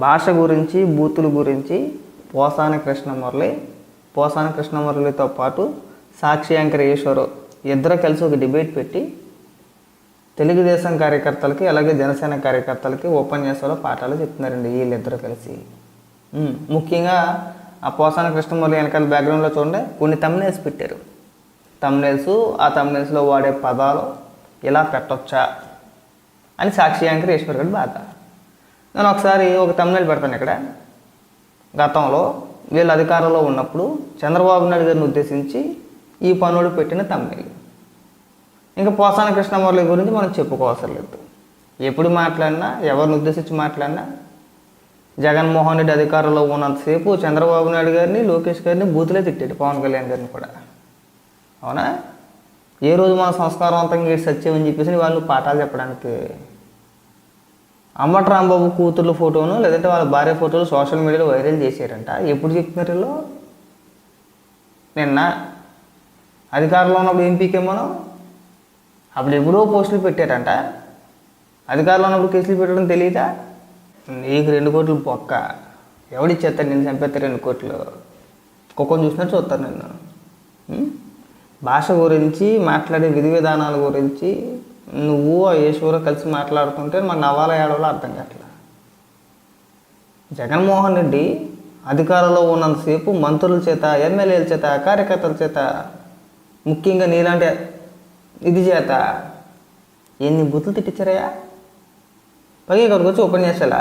భాష గురించి బూతుల గురించి పోసాన కృష్ణమురళి పోసాన కృష్ణమురళితో పాటు సాక్షి యాంకర్ ఈశ్వరు ఇద్దరు కలిసి ఒక డిబేట్ పెట్టి తెలుగుదేశం కార్యకర్తలకి అలాగే జనసేన కార్యకర్తలకి ఉపన్యాసాలు పాఠాలు చెప్తున్నారండి వీళ్ళిద్దరు కలిసి. ముఖ్యంగా ఆ పోసాన కృష్ణమురళి వెనకాల బ్యాక్గ్రౌండ్లో చూడండి కొన్ని తమ్నేల్స్ పెట్టారు. తమ్నేల్స్ ఆ తమ్నేల్స్లో వాడే పదాలు ఇలా పెట్టొచ్చా అని సాక్షి యాంకర్ ఈశ్వర్ గారి బాధ. నేను ఒకసారి ఒక తమిళ పెడతాను ఇక్కడ. గతంలో వీళ్ళు అధికారంలో ఉన్నప్పుడు చంద్రబాబు నాయుడు గారిని ఉద్దేశించి ఈ పనులు పెట్టిన తమిళ ఇంకా పోసాన కృష్ణమురళి గురించి మనం చెప్పుకోవసరం లేదు. ఎప్పుడు మాట్లాడినా ఎవరిని ఉద్దేశించి మాట్లాడినా జగన్మోహన్ రెడ్డి అధికారంలో ఉన్నంతసేపు చంద్రబాబు నాయుడు గారిని లోకేష్ గారిని బూతులే తిట్టాడు పవన్ కళ్యాణ్ గారిని కూడా. అవునా? ఏ రోజు మన సంస్కారవంతంగా సత్యం అని చెప్పేసి వాళ్ళు పాఠాలు చెప్పడానికి అమ్మట రాంబాబు కూతుర్ల ఫోటోను లేదంటే వాళ్ళ భార్య ఫోటోలు సోషల్ మీడియాలో వైరల్ చేశారంట. ఎప్పుడు చెప్తున్నారు వీళ్ళు? నిన్న. అధికారంలో ఉన్నప్పుడు ఏం పీకేమో అప్పుడు ఎప్పుడో పోస్టులు పెట్టారంట. అధికారంలో ఉన్నప్పుడు కేసులు పెట్టడం తెలియదా నీకు రెండు కోట్లు పొక్క. ఎవడిచ్చేస్తాడు నేను చంపేస్తా రెండు కోట్లు. కుక్కను చూసినట్టు చూస్తాను నేను భాష గురించి మాట్లాడే విధి విధానాల గురించి నువ్వు ఆ యేషూరు కలిసి మాట్లాడుతుంటే మన నవ్వాల ఏడవలో అర్థం కావట్లేదు. జగన్మోహన్ రెడ్డి అధికారంలో ఉన్నంతసేపు మంత్రుల చేత ఎమ్మెల్యేల చేత కార్యకర్తల చేత ముఖ్యంగా నీలాంటి ఇది చేత ఎన్ని బుద్ధులు తిట్టించారయ్యా? పైగా ఇక్కడికి వచ్చి ఉపన్యాసాలా?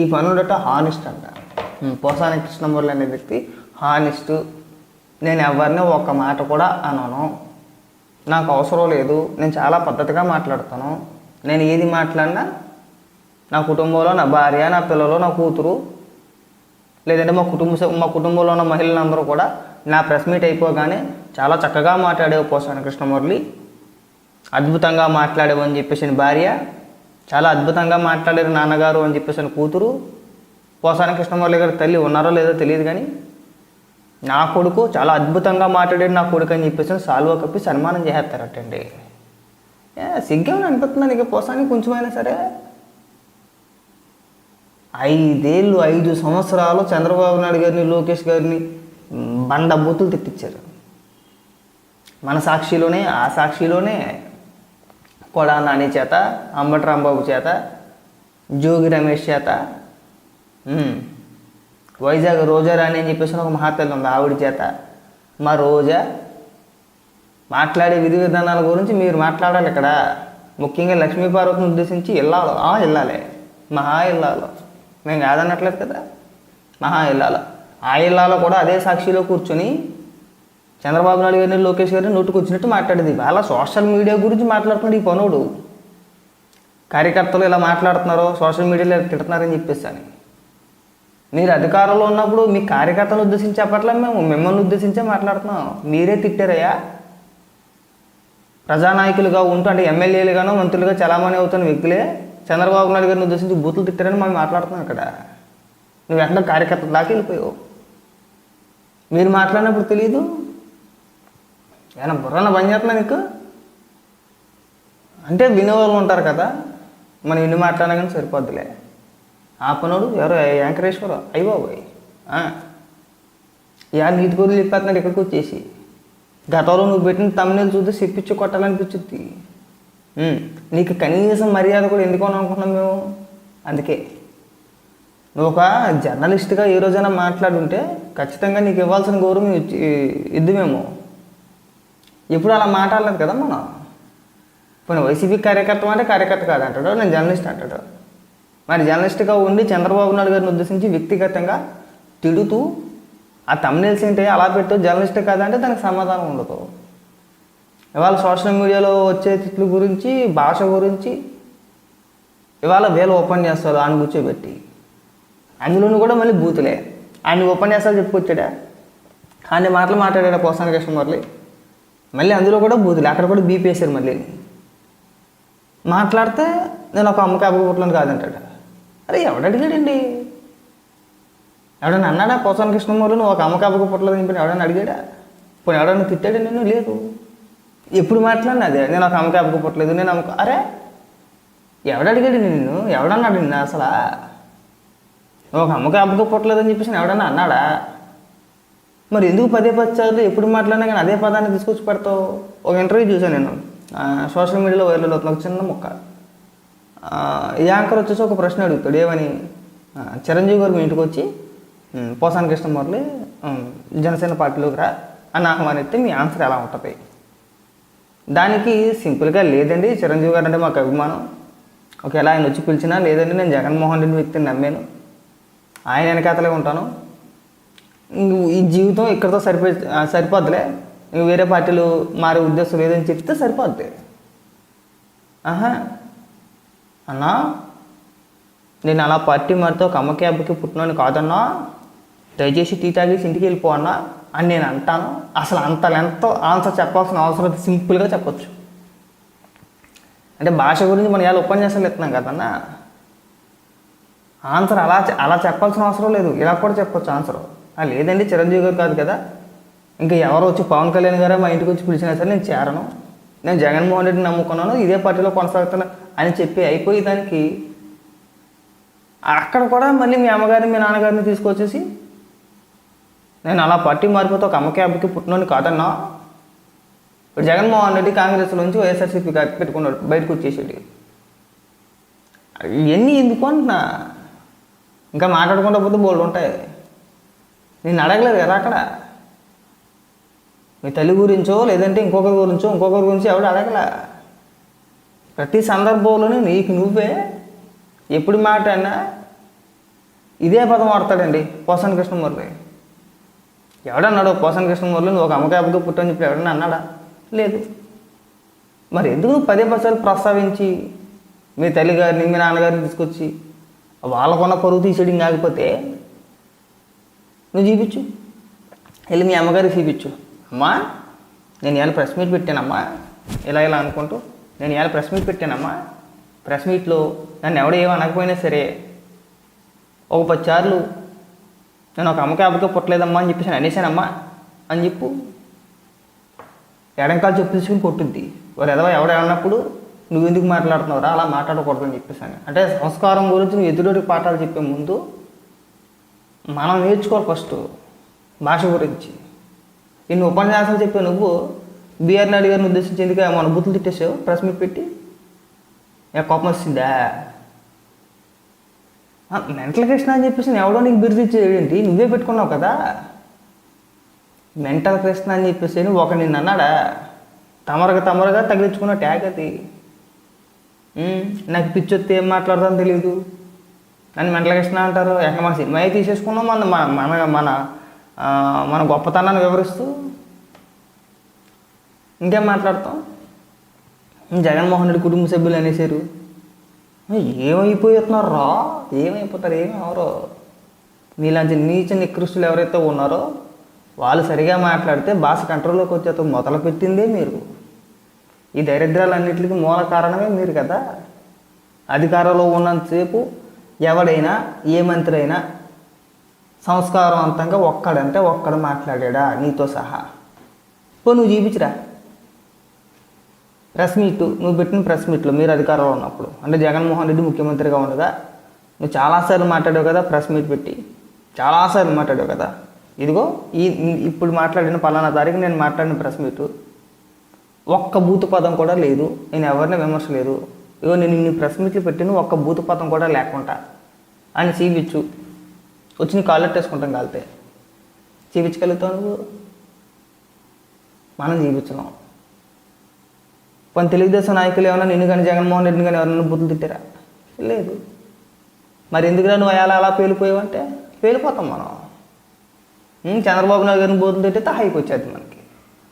ఈ పనులట హానెస్ట్ అంట పోసాని కృష్ణమూర్తి అనే వ్యక్తి హానెస్ట్ నేను ఎవరిని ఒక్క మాట కూడా అనను. నాకు అవసరం లేదు నేను చాలా పద్ధతిగా మాట్లాడతాను. నేను ఏది మాట్లాడినా నా కుటుంబంలో నా భార్య నా పిల్లలు నా కూతురు లేదంటే మా కుటుంబ మా కుటుంబంలో ఉన్న మహిళలందరూ కూడా నా ప్రెస్ మీట్ అయిపోగానే చాలా చక్కగా మాట్లాడేవు పోసాను కృష్ణమురళి. అద్భుతంగా మాట్లాడేవు అని చెప్పేసిన భార్య చాలా అద్భుతంగా మాట్లాడారు నాన్నగారు అని చెప్పేసిన కూతురు. పోసాని కృష్ణమురళి గారి తల్లి ఉన్నారో లేదో తెలియదు కానీ నా కొడుకు చాలా అద్భుతంగా మాట్లాడాడు నా కొడుకు అని చెప్పేసి సాల్వా కప్పి సన్మానం చేసేస్తారటండి. ఏ సిగ్గేమని అనిపిస్తుంది ఇక పోసానికి కొంచెమైనా సరే. ఐదేళ్ళు ఐదు సంవత్సరాలు చంద్రబాబు నాయుడు గారిని లోకేష్ గారిని బండ బూతులు తిట్టించారు. మన సాక్షిలోనే ఆ సాక్షిలోనే కొడా నాని చేత అంబటి రాంబాబు చేత జోగి రమేష్ చేత వైజాగ్ రోజా రాణి అని చెప్పేసి ఒక మహాతల్లి ఉంది ఆవిడ చేత. మా రోజా మాట్లాడే విధి విధానాల గురించి మీరు మాట్లాడాలి ఇక్కడ. ముఖ్యంగా లక్ష్మీ పార్వతిని ఉద్దేశించి వెళ్ళాలి ఆ వెళ్ళాలి మహా ఇల్లాలో. మేము కాదన్నట్లేదు కదా. మహా ఇల్లాలో. ఆ ఇల్లాలో కూడా అదే సాక్షిలో కూర్చొని చంద్రబాబు నాయుడు గారిని లోకేష్ గారిని నోటుకొచ్చినట్టు మాట్లాడేది. అలా సోషల్ మీడియా గురించి మాట్లాడుతున్నాడు ఈ పనుడు. కార్యకర్తలు ఇలా మాట్లాడుతున్నారో సోషల్ మీడియాలో తిడుతున్నారని చెప్పేసి అని. మీరు అధికారంలో ఉన్నప్పుడు మీ కార్యకర్తలు ఉద్దేశించి చెప్పట్లే మేము మిమ్మల్ని ఉద్దేశించే మాట్లాడుతున్నాం. మీరే తిట్టారయ్యా. ప్రజానాయకులుగా ఉంటూ అంటే ఎమ్మెల్యేలుగానో మంత్రులుగా చలామణి అవుతున్న వ్యక్తులే చంద్రబాబు నాయుడు గారిని ఉద్దేశించి బూతులు తిట్టారని మనం మాట్లాడుతున్నాం ఇక్కడ. నువ్వు ఎక్కడ కార్యకర్త దాకా వెళ్ళిపోయావు. మీరు మాట్లాడినప్పుడు తెలియదు ఏమైనా బుర్రన పని చేస్తున్నా నీకు? అంటే వినేవాళ్ళు ఉంటారు కదా. మనం ఎన్ని మాట్లాడినా కానీ సరిపోద్దులే. ఆ పనుడు ఎవరో వెంకటేశ్వర అయ్యబాబోయ్ యా నీటి కూరలు చెప్పేస్తున్నాడు ఇక్కడికి వచ్చేసి. గతంలో నువ్వు పెట్టిన తమ్ముని చూస్తే చెప్పించి కొట్టాలనిపించుద్ది నీకు కనీసం మర్యాద కూడా ఎందుకు అనుకుంటున్నాం మేము? అందుకే. నువ్వు ఒక జర్నలిస్ట్గా ఏ రోజైనా మాట్లాడుంటే ఖచ్చితంగా నీకు ఇవ్వాల్సిన గౌరవం ఇద్దు మేము. ఎప్పుడు అలా మాట్లాడలేదు కదా మనం? పోనీ వైసీపీ కార్యకర్త అంటే కార్యకర్త కాదంటాడు నేను జర్నలిస్ట్ అంటాడు? మరి జర్నలిస్ట్గా ఉండి చంద్రబాబు నాయుడు గారిని ఉద్దేశించి వ్యక్తిగతంగా తిడుతూ ఆ తమ్నేల్స్ ఏంటి అలా పెట్టు జర్నలిస్ట్ కాదంటే దానికి సమాధానం ఉండదు. ఇవాళ సోషల్ మీడియాలో వచ్చే తిట్లు గురించి భాష గురించి ఇవాళ వేల ఉపన్యాసాలు ఆయన కూర్చోబెట్టి. అందులోనూ కూడా మళ్ళీ బూతులే. ఆయన ఉపన్యాసాలు చెప్పుకొచ్చాడా? ఆయన మాటలు మాట్లాడాడు పోసాన కృష్ణమురళి మళ్ళీ అందులో కూడా బూతులే. అక్కడ కూడా బీపీఎస్ఆర్ మళ్ళీ. మాట్లాడితే నేను ఒక అమ్మకి అబ్బగొట్టలను కాదంటాడు. అరే ఎవడు అడిగాడండి? ఎవడన్నా అన్నాడా? పోసాన కృష్ణమూర్తి నువ్వు ఒక అమ్మకి అబ్బక పుట్టలేదు చెప్పి ఎవడన్నా అడిగాడా? పోనీ ఎవడన్నా తిట్టాడు నేను లేదు. ఎప్పుడు మాట్లాడినా అదే. నేను ఒక అమ్మకి అబ్బక పుట్టలేదు. నేను అమ్మక అరే ఎవడు అడిగాడు నిన్ను? ఎవడన్నాడు నిన్ను అసలు? ఒక అమ్మకి అబ్బకి పుట్టలేదని చెప్పేసి ఎవడన్నా అన్నాడా? మరి ఎందుకు పదే పది ఎప్పుడు మాట్లాడినా కానీ అదే పదాన్ని తీసుకొచ్చి పెడతావు? ఒక ఇంటర్వ్యూ చూసాను నేను. సోషల్ మీడియాలో వైరల్ అవుతుంది ఒక చిన్న ముక్క. ఈ యాంకర్ వచ్చేసి ఒక ప్రశ్న అడుగుతాడు. ఏమని? చిరంజీవి గారు మీ ఇంటికి వచ్చి పోసాని కృష్ణ మురళి జనసేన పార్టీలోకి రా అని ఆహ్వానిస్తే మీ ఆన్సర్ ఎలా ఉంటుంది? దానికి సింపుల్గా లేదండి. చిరంజీవి గారు అంటే మాకు అభిమానం. ఒకవేళ ఆయన వచ్చి పిలిచినా లేదండి నేను జగన్మోహన్ రెడ్డి వ్యక్తిని నమ్మాను. ఆయన వెనకాతలే ఉంటాను. ఈ జీవితం ఇక్కడితో సరిపో సరిపోద్దులే. సరిపోద్దిలే వేరే పార్టీలు మారే ఉద్దేశం లేదని చెప్తే సరిపోద్ది. ఆహా. అన్నా? నేను అలా పార్టీ మరితో ఒక అబ్బకి పుట్టినోని కాదన్నా? దయచేసి టీ తాగేసి ఇంటికి వెళ్ళిపో అన్నా అని నేను అంటాను. అసలు అంత లెంత్ ఆన్సర్ చెప్పాల్సిన అవసరం సింపుల్గా చెప్పొచ్చు. అంటే భాష గురించి మనం ఇలా ఉపన్యాసాలు ఇస్తున్నాం కదన్నా? ఆన్సర్ అలా అలా చెప్పాల్సిన అవసరం లేదు. ఇలా కూడా చెప్పొచ్చు ఆన్సర్ లేదండి చిరంజీవి గారు కాదు కదా. ఇంకా ఎవరు వచ్చి పవన్ కళ్యాణ్ గారే మా ఇంటికి వచ్చి పిలిచినా సరే నేను చేరను. నేను జగన్మోహన్ రెడ్డిని నమ్ముకున్నాను ఇదే పార్టీలో కొనసాగుతున్నా అని చెప్పి అయిపోయి దానికి అక్కడ కూడా మళ్ళీ మీ అమ్మగారిని మీ నాన్నగారిని తీసుకొచ్చేసి నేను అలా పార్టీ మారిపోతే ఒక అమ్మకి అబ్బకి పుట్టినోని కాదన్నా. ఇప్పుడు జగన్మోహన్ రెడ్డి కాంగ్రెస్ నుంచి వైఎస్ఆర్సీపీ పెట్టుకున్నాడు బయటకు వచ్చేసాడు. ఇవన్నీ ఎందుకు అంటున్నా? ఇంకా మాట్లాడుకుంటా పోతే బోల్డ్ ఉంటాయి. నేను అడగలేదు కదా అక్కడ. మీ తల్లి గురించో లేదంటే ఇంకొకరి గురించో ఇంకొకరి గురించి ఎవడు అడగల. ప్రతి సందర్భంలోనూ నీకు నువ్వే ఎప్పుడు మాట అన్నా ఇదే పదం వాడతాడండి పోసన్ కృష్ణమూర్తి. ఎవడన్నాడు పోసన్ కృష్ణమూర్తి నువ్వు ఒక అమ్మకాయ అబ్బగా పుట్టని చెప్పి ఎవడన్నా అన్నాడా? లేదు. మరి ఎందుకు నువ్వు పదే పసాలు ప్రస్తావించి మీ తల్లిగారిని మీ నాన్నగారిని తీసుకొచ్చి వాళ్ళకున్న పరువు తీసేయడం కాకపోతే నువ్వు చూపించు వెళ్ళి మీ అమ్మగారికి చూపించు. అమ్మా నేను ఇవాళ ప్రెస్ మీట్ పెట్టానమ్మా. ఇలా ఇలా అనుకుంటూ నేను ఇవాళ ప్రెస్ మీట్ పెట్టానమ్మా. ప్రెస్ మీట్లో నన్ను ఎవడ ఏమనకపోయినా సరే ఒక పది సార్లు నేను ఒక అమ్మకి అబ్బకి పుట్టలేదమ్మా అని చెప్పేసి అనేసానమ్మా అని చెప్పు. ఎడంకాలు చెప్పు తీసుకుని కొట్టుద్ది. వారు ఎదవ ఎవడన్నప్పుడు నువ్వు ఎందుకు మాట్లాడుతున్నావురా? అలా మాట్లాడకూడదు అని చెప్పేసాను అంటే సంస్కారం గురించి నువ్వు ఎదురుడికి పాఠాలు చెప్పే ముందు మనం నేర్చుకోవాలి ఫస్ట్ భాష గురించి. ఇన్ని ఉపన్యాసాలు చెప్పే నువ్వు బిఆర్ నాయుడు గారిని ఉద్దేశించి ఎందుకు మన బుద్ధులు తిట్టేసావు? ప్రెస్ మీట్ పెట్టి? ఏ కోపం వచ్చిందా మెంటల్ కృష్ణ అని చెప్పేసి నేను ఎవడో నీకు బిరుదు ఇచ్చేది నువ్వే పెట్టుకున్నావు కదా. మెంటల్ కృష్ణ అని చెప్పేసి నువ్వు ఒక నిన్ను అన్నాడా? తమరగా తమరగా తగిలించుకున్న ట్యాగ్ అది. నాకు పిచ్చి వస్తే ఏం మాట్లాడతానో తెలియదు నన్ను మెంటల్ కృష్ణ అంటారు. ఎక్కడ మన సినిమా తీసేసుకున్నాం మన మన మన మన గొప్పతనాన్ని వివరిస్తూ ఇంకేం మాట్లాడతాం? జగన్మోహన్ రెడ్డి కుటుంబ సభ్యులు అనేసారు ఏమైపోతున్నారు రా? ఏమైపోతారు? ఏమి అవరో? నీలాంటి నీచ నికృష్టులు ఎవరైతే ఉన్నారో వాళ్ళు సరిగా మాట్లాడితే భాష కంట్రోల్లోకి వచ్చేతో మొదలు పెట్టిందే మీరు. ఈ దరిద్రాలన్నింటికి మూల కారణమే మీరు కదా. అధికారంలో ఉన్నంతసేపు ఎవడైనా ఏ మంత్రి అయినా సంస్కారవంతంగా ఒక్కడంటే ఒక్కడు మాట్లాడా నీతో సహా. పో నువ్వు చూపించురా ప్రెస్ మీట్ నువ్వు పెట్టిన ప్రెస్ మీట్లో మీరు అధికారంలో ఉన్నప్పుడు అంటే జగన్మోహన్ రెడ్డి ముఖ్యమంత్రిగా ఉండగా నువ్వు చాలాసార్లు మాట్లాడావు కదా ప్రెస్ మీట్ పెట్టి. చాలాసార్లు మాట్లాడావు కదా. ఇదిగో ఈ ఇప్పుడు మాట్లాడిన పలానా తారీఖు నేను మాట్లాడిన ప్రెస్ మీట్. ఒక్క బూతు పదం కూడా లేదు. నేను ఎవరిని విమర్శలేదు. ఇగో నేను ఇన్ని ప్రెస్ మీట్లు పెట్టిన ఒక్క బూతు పదం కూడా లేకుండా. అని చూపించు వచ్చిన కాళ్ళు వేసుకుంటాం కాలితే. చూపించగలుగుతావు నువ్వు. మనం చూపించలేం కొన్ని తెలుగుదేశం నాయకులు ఏమైనా నిన్ను కానీ జగన్మోహన్ రెడ్డిని కానీ ఎవరైనా బుద్ధులు తిట్టారా? లేదు. మరి ఎందుకురా నువ్వు అలా అలా పేలిపోయావంటే పేలిపోతాం మనం. చంద్రబాబు నాయుడు గారిని బూతులు తిట్టితే హైకి వచ్చేది మనకి.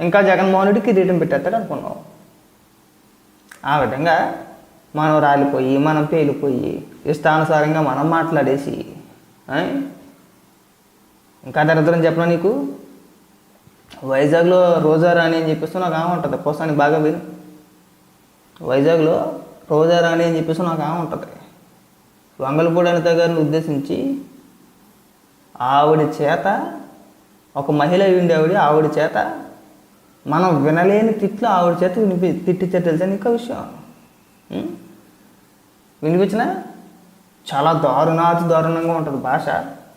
ఇంకా జగన్మోహన్ రెడ్డి కిరీటం పెట్టేస్తాడు అనుకున్నావు. ఆ విధంగా మనం రాలిపోయి మనం పేలిపోయి ఇష్టానుసారంగా మనం మాట్లాడేసి ఇంకా దరిద్రం చెప్పనా నీకు? వైజాగ్లో రోజా రాణి అని చెప్పేసి నాకు ఆమె ఉంటుంది. పోసానికి బాగా విను. వైజాగ్లో రోజా రాణి అని చెప్పేసి నాకు ఆమె ఉంటుంది. వంగలపూడి అనిత గారిని ఉద్దేశించి ఆవిడ చేత ఒక మహిళ ఉండి ఆవిడ ఆవిడ చేత మనం వినలేని తిట్లు ఆవిడ చేత వినిపి తిట్టించారు తెలుసా నీకు ఆ విషయం? వినిపించినా? చాలా దారుణాతి దారుణంగా ఉంటుంది భాష.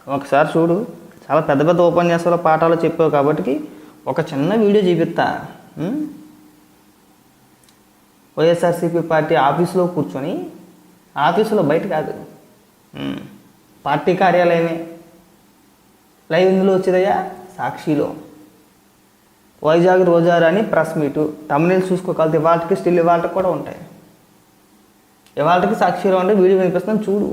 ఒకసారి చూడు చాలా పెద్ద పెద్ద ఉపన్యాసాల పాఠాలు చెప్పావు కాబట్టి ఒక చిన్న వీడియో చూపిస్తా. వైఎస్ఆర్సీపీ పార్టీ ఆఫీసులో కూర్చొని ఆఫీసులో బయట కాదు. పార్టీ కార్యాలయమే. లైవ్ ఇందులో వచ్చిదయ్యా? సాక్షిలో. వైజాగ్ రోజారా అని ప్రెస్ మీటు. తమిళ చూసుకోగలితే వాటికి స్టిల్ వాళ్ళకి కూడా ఉంటాయి. ఇవాళకి సాక్షిగా ఉంటే వీడియో వినిపిస్తాను చూడు.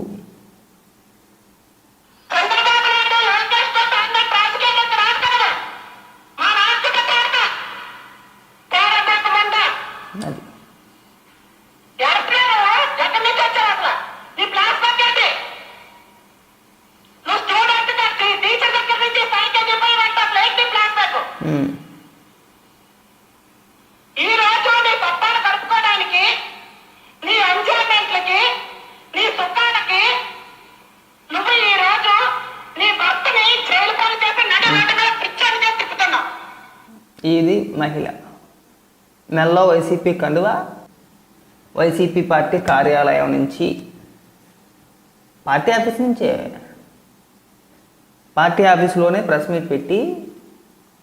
నెలలో వైసీపీ కండువ? వైసీపీ పార్టీ కార్యాలయం నుంచి పార్టీ ఆఫీస్ నుంచే? పార్టీ ఆఫీస్లోనే ప్రెస్ మీట్ పెట్టి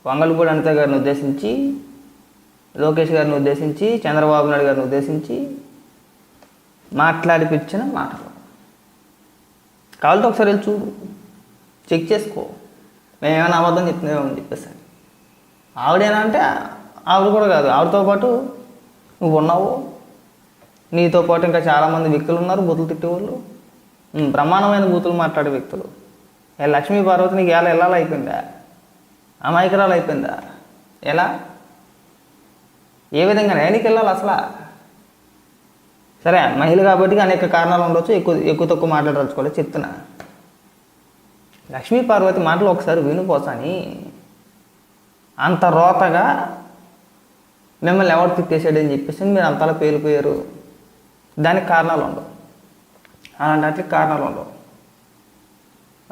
వంగలపూడి అనిత గారిని ఉద్దేశించి లోకేష్ గారిని ఉద్దేశించి చంద్రబాబు నాయుడు గారిని ఉద్దేశించి మాట్లాడిపించిన మాటలు. కావాలంటే ఒకసారి వెళ్ళి చూడు. చెక్ చేసుకో. మేమేమైనా అబద్ధం చెప్తున్నామని చెప్పేసి. ఆవిడేనా అంటే ఆవిడ కూడా కాదు. ఆవిడతో పాటు నువ్వు ఉన్నావు. నీతో పాటు ఇంకా చాలామంది వ్యక్తులు ఉన్నారు బూతులు తిట్టేవాళ్ళు. ఉమ్, బ్రహ్మాండమైన బూతులు మాట్లాడే వ్యక్తులు. ఏ లక్ష్మీ పార్వతి నీకు ఎలా ఎలా అయిపోయిందా? అమాయకురాలు అయిపోయిందా? ఎలా? ఏ విధంగా నేనికి వెళ్ళాలి అసలు? సరే మహిళ కాబట్టి అనేక కారణాలు ఉండొచ్చు. ఎక్కువ ఎక్కువ తక్కువ మాట్లాడదలుచుకోలేదు. చెప్తున్నా. లక్ష్మీ పార్వతి మాటలు ఒకసారి వినిపోసాని అంత రోతగా మిమ్మల్ని ఎవరు తిట్టేసాడని చెప్పేసి మీరు అంతలా పేలిపోయారు. దానికి కారణాలు ఉండవు. అలాంటి వాటికి కారణాలు ఉండవు.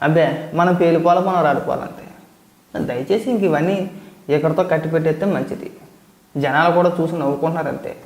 అబ్బే మనం పేలిపోవాలి మనం రాడిపోవాలంతే దయచేసి ఇంక ఇవన్నీ ఎక్కడితో కట్టి పెట్టేస్తే మంచిది. జనాలు కూడా చూసి నవ్వుకుంటున్నారు అంతే.